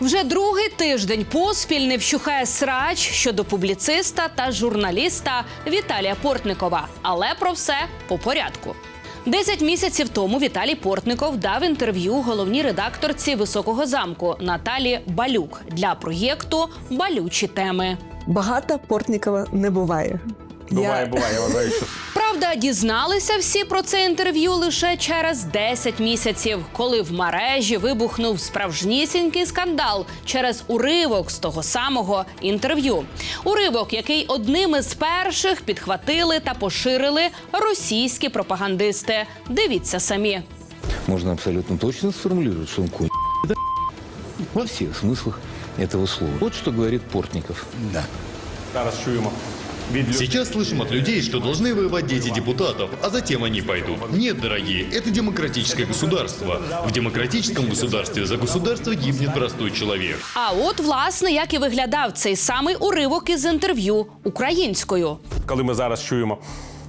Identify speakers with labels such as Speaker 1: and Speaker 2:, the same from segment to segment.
Speaker 1: Вже другий тиждень поспіль не вщухає срач щодо публіциста та журналіста Віталія Портникова. Але про все по порядку. Десять місяців тому Віталій Портников дав інтерв'ю головній редакторці високого замку Наталі Балюк для проєкту Балючі теми.
Speaker 2: Багато Портнікова не буває.
Speaker 3: Буває,
Speaker 2: Я-
Speaker 3: буває, я вважаю, що
Speaker 1: Правда, дізналися всі про це інтерв'ю лише через 10 місяців, коли в мережі вибухнув справжнісінький скандал через уривок з того самого інтерв'ю. Уривок, який одним із перших підхватили та поширили російські пропагандисти. Дивіться самі.
Speaker 4: можно абсолютно точно сформулировать, что он конь да, во всех смыслах этого слова. Вот что говорит Портников.
Speaker 3: зараз чуємо.
Speaker 5: Сейчас слышим от людей, что должны воевать дети депутатов, а затем они пойдут. Нет, дорогие, это демократическое государство. В демократическом государстве за государство гибнет простой человек.
Speaker 1: А от власне як і виглядав цей самий уривок із інтерв'ю українською.
Speaker 3: коли ми зараз чуємо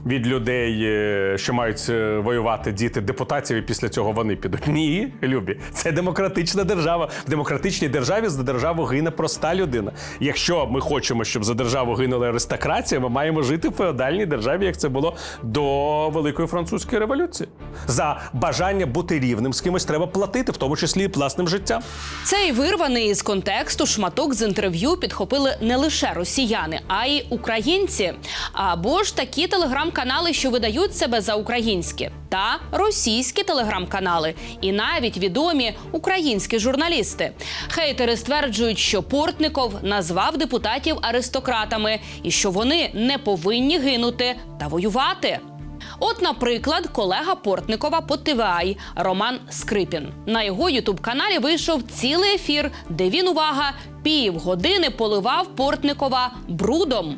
Speaker 3: від людей, е, що мають е, воювати діти депутатів, і після цього вони підуть. Ні, любі, це демократична держава. В демократичній державі за державу гине проста людина. Якщо ми хочемо, щоб за державу гинула аристократія, ми маємо жити в феодальній державі, як це було до Великої французької революції. За бажання бути рівним з кимось треба платити, в тому числі і власним життям.
Speaker 1: Цей вирваний із контексту шматок з інтерв'ю підхопили не лише росіяни, а й українці. Або ж такі телеграм-канали, що видають себе за українські, та російські телеграм-канали, і навіть відомі українські журналісти. Хейтери стверджують, що Портников назвав депутатів аристократами і що вони не повинні гинути та воювати. От, наприклад, колега Портникова по ТВАЙ Роман Скрипін. На його ютуб-каналі вийшов цілий ефір, де він, увага, півгодини поливав Портникова брудом.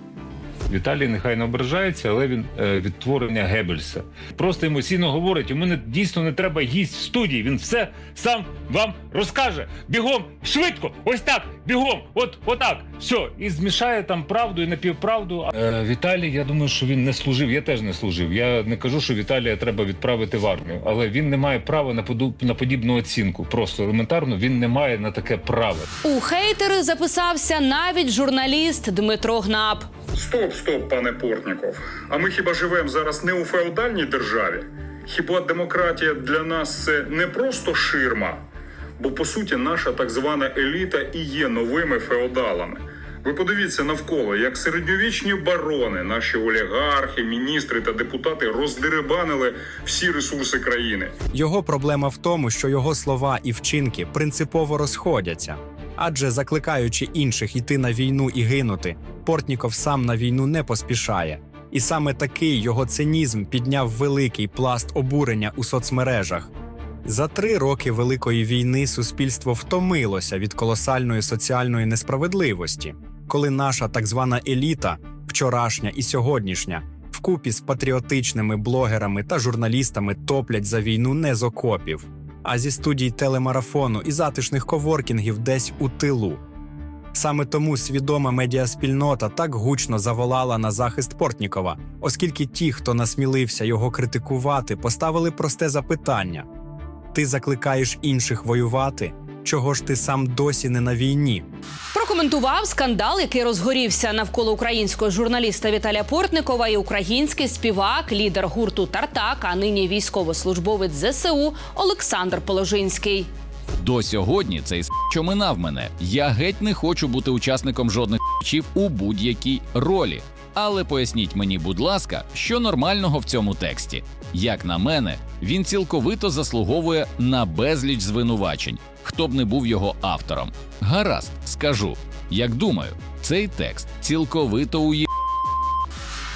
Speaker 6: Віталій нехай не ображається, але він е, відтворення Геббельса. Просто емоційно говорить: у мене дійсно не треба гість в студії. Він все сам вам розкаже. Бігом, швидко, ось так, бігом, от отак. Все, і змішає там правду і напівправду. Е, Віталій, я думаю, що він не служив. Я теж не служив. Я не кажу, що Віталія треба відправити в армію, але він не має права на поду- на подібну оцінку. Просто елементарно він не має на таке право.
Speaker 1: У хейтери записався навіть журналіст Дмитро Гнап.
Speaker 7: Стоп, стоп, пане Портніков. А ми хіба живемо зараз не у феодальній державі? Хіба демократія для нас це не просто ширма? Бо по суті наша так звана еліта і є новими феодалами. Ви подивіться навколо, як середньовічні барони, наші олігархи, міністри та депутати роздерибанили всі ресурси країни.
Speaker 8: Його проблема в тому, що його слова і вчинки принципово розходяться. Адже закликаючи інших йти на війну і гинути, Портніков сам на війну не поспішає. І саме такий його цинізм підняв великий пласт обурення у соцмережах. За три роки Великої війни суспільство втомилося від колосальної соціальної несправедливості, коли наша так звана еліта, вчорашня і сьогоднішня, вкупі з патріотичними блогерами та журналістами топлять за війну не з окопів, а зі студій телемарафону і затишних коворкінгів десь у тилу. Саме тому свідома медіаспільнота так гучно заволала на захист Портнікова, оскільки ті, хто насмілився його критикувати, поставили просте запитання: ти закликаєш інших воювати? Чого ж ти сам досі не на війні?
Speaker 1: Прокоментував скандал, який розгорівся навколо українського журналіста Віталія Портникова і український співак, лідер гурту Тартак, а нині військовослужбовець ЗСУ Олександр Положинський.
Speaker 9: До сьогодні цей с**ч оминав мене. Я геть не хочу бути учасником жодних с**чів у будь-якій ролі. Але поясніть мені, будь ласка, що нормального в цьому тексті. Як на мене, він цілковито заслуговує на безліч звинувачень, хто б не був його автором. Гаразд, скажу. Як думаю, цей текст цілковито ує.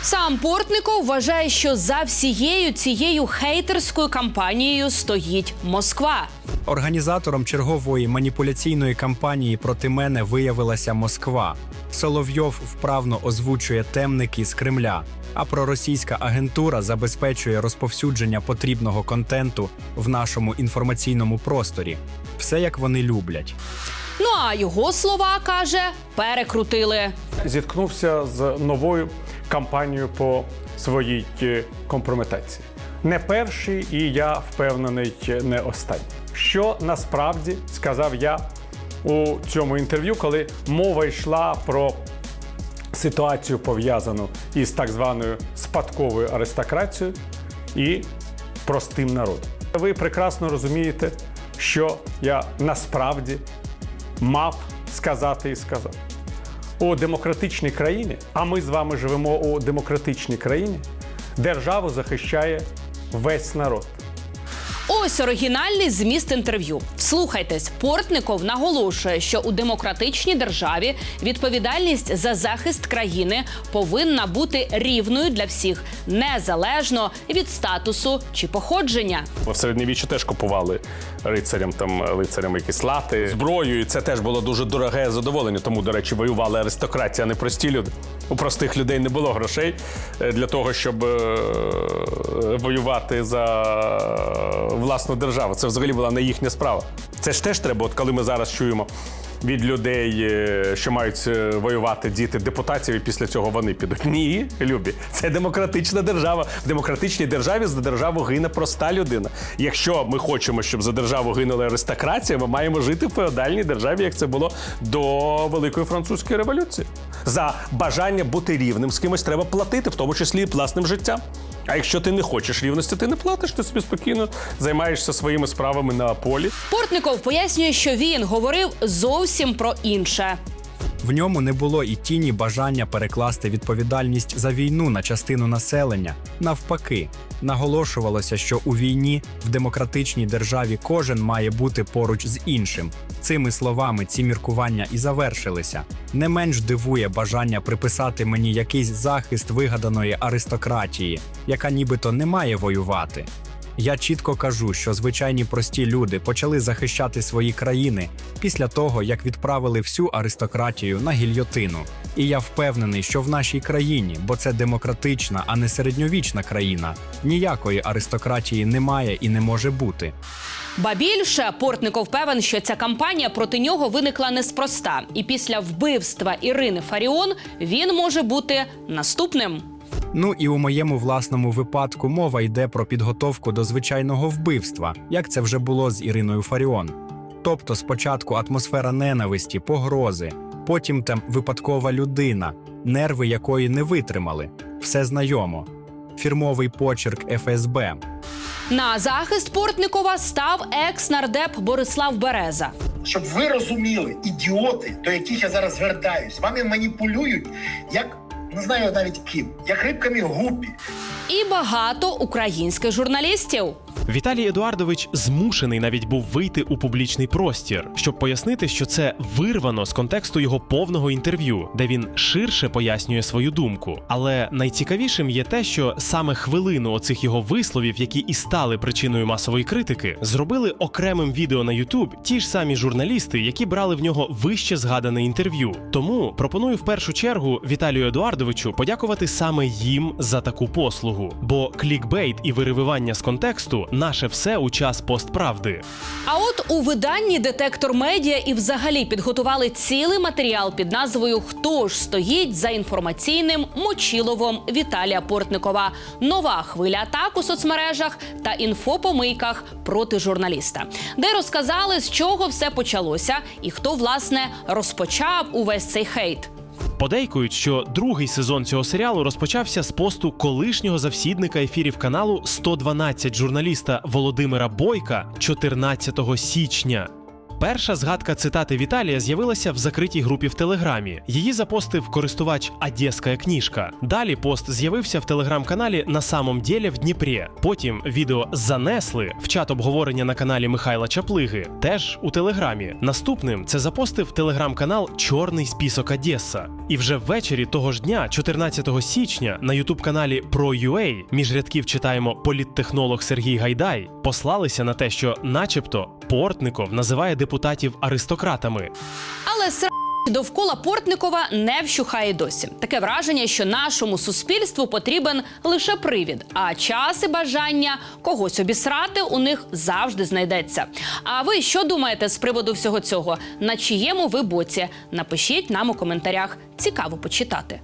Speaker 1: Сам Портников вважає, що за всією цією хейтерською кампанією стоїть Москва.
Speaker 8: Організатором чергової маніпуляційної кампанії проти мене виявилася Москва. Соловйов вправно озвучує темники з Кремля, а проросійська агентура забезпечує розповсюдження потрібного контенту в нашому інформаційному просторі. Все як вони люблять.
Speaker 1: Ну а його слова каже, перекрутили.
Speaker 3: зіткнувся з новою кампанією по своїй е, компрометації. Не перший, і я впевнений, не останній. Що насправді сказав я у цьому інтерв'ю, коли мова йшла про ситуацію пов'язану із так званою спадковою аристократією і простим народом. Ви прекрасно розумієте, що я насправді мав сказати і сказав. У демократичній країні, а ми з вами живемо у демократичній країні, державу захищає весь народ.
Speaker 1: Ось оригінальний зміст інтерв'ю. Слухайтесь, Портников наголошує, що у демократичній державі відповідальність за захист країни повинна бути рівною для всіх, незалежно від статусу чи походження.
Speaker 3: В середньовіччі теж купували рицарям там лицарям якісь лати, зброю, і це теж було дуже дороге задоволення. Тому, до речі, воювали аристократія, а не прості люди. У простих людей не було грошей е, для того, щоб е, воювати за власну державу. Це взагалі була не їхня справа. Це ж теж треба, от коли ми зараз чуємо. Від людей, е, що мають е, воювати діти депутатів, і після цього вони підуть. Ні, любі, це демократична держава. В демократичній державі за державу гине проста людина. Якщо ми хочемо, щоб за державу гинула аристократія, ми маємо жити в феодальній державі, як це було до Великої французької революції. За бажання бути рівним з кимось треба платити, в тому числі і власним життям. А якщо ти не хочеш рівності, ти не платиш, ти собі спокійно займаєшся своїми справами на полі.
Speaker 1: Портников пояснює, що він говорив зовсім про інше.
Speaker 8: В ньому не було і тіні бажання перекласти відповідальність за війну на частину населення. Навпаки, наголошувалося, що у війні в демократичній державі кожен має бути поруч з іншим. Цими словами ці міркування і завершилися. Не менш дивує бажання приписати мені якийсь захист вигаданої аристократії, яка нібито не має воювати. Я чітко кажу, що звичайні прості люди почали захищати свої країни після того, як відправили всю аристократію на гільйотину. І я впевнений, що в нашій країні, бо це демократична, а не середньовічна країна, ніякої аристократії немає і не може бути.
Speaker 1: Ба більше Портников певен, що ця кампанія проти нього виникла неспроста, і після вбивства Ірини Фаріон він може бути наступним.
Speaker 8: Ну і у моєму власному випадку мова йде про підготовку до звичайного вбивства, як це вже було з Іриною Фаріон. Тобто спочатку атмосфера ненависті, погрози, потім там випадкова людина, нерви якої не витримали, все знайомо. Фірмовий почерк ФСБ.
Speaker 1: На захист Портникова став екс-нардеп Борислав Береза.
Speaker 10: щоб ви розуміли, ідіоти, до яких я зараз звертаюсь, вами маніпулюють як не знаю навіть ким, як рибками гупі.
Speaker 1: І багато українських журналістів.
Speaker 11: Віталій Едуардович змушений навіть був вийти у публічний простір, щоб пояснити, що це вирвано з контексту його повного інтерв'ю, де він ширше пояснює свою думку. Але найцікавішим є те, що саме хвилину оцих його висловів, які і стали причиною масової критики, зробили окремим відео на YouTube ті ж самі журналісти, які брали в нього вище згадане інтерв'ю. Тому пропоную в першу чергу Віталію Едуардовичу подякувати саме їм за таку послугу, бо клікбейт і виривання з контексту наше все у час постправди.
Speaker 1: А от у виданні Детектор Медіа і взагалі підготували цілий матеріал під назвою Хто ж стоїть за інформаційним мочиловом Віталія Портникова. Нова хвиля атак у соцмережах та інфопомийках проти журналіста, де розказали, з чого все почалося і хто власне розпочав увесь цей хейт.
Speaker 11: Подейкують, що другий сезон цього серіалу розпочався з посту колишнього завсідника ефірів каналу 112 журналіста Володимира Бойка 14 січня. Перша згадка цитати Віталія з'явилася в закритій групі в Телеграмі. Її запостив користувач Одеська книжка. Далі пост з'явився в телеграм-каналі на самом ділі в Дніпрі. Потім відео занесли в чат обговорення на каналі Михайла Чаплиги, теж у Телеграмі. Наступним це запостив телеграм-канал Чорний список Одеса. І вже ввечері того ж дня, 14 січня, на ютуб-каналі ProUA, між рядків читаємо політтехнолог Сергій Гайдай, послалися на те, що, начебто, Портников називає депутатів аристократами.
Speaker 1: Але сра довкола Портникова не вщухає досі. Таке враження, що нашому суспільству потрібен лише привід, а час і бажання когось обісрати у них завжди знайдеться. А ви що думаєте з приводу всього цього? На чиєму ви боці? Напишіть нам у коментарях. Цікаво почитати.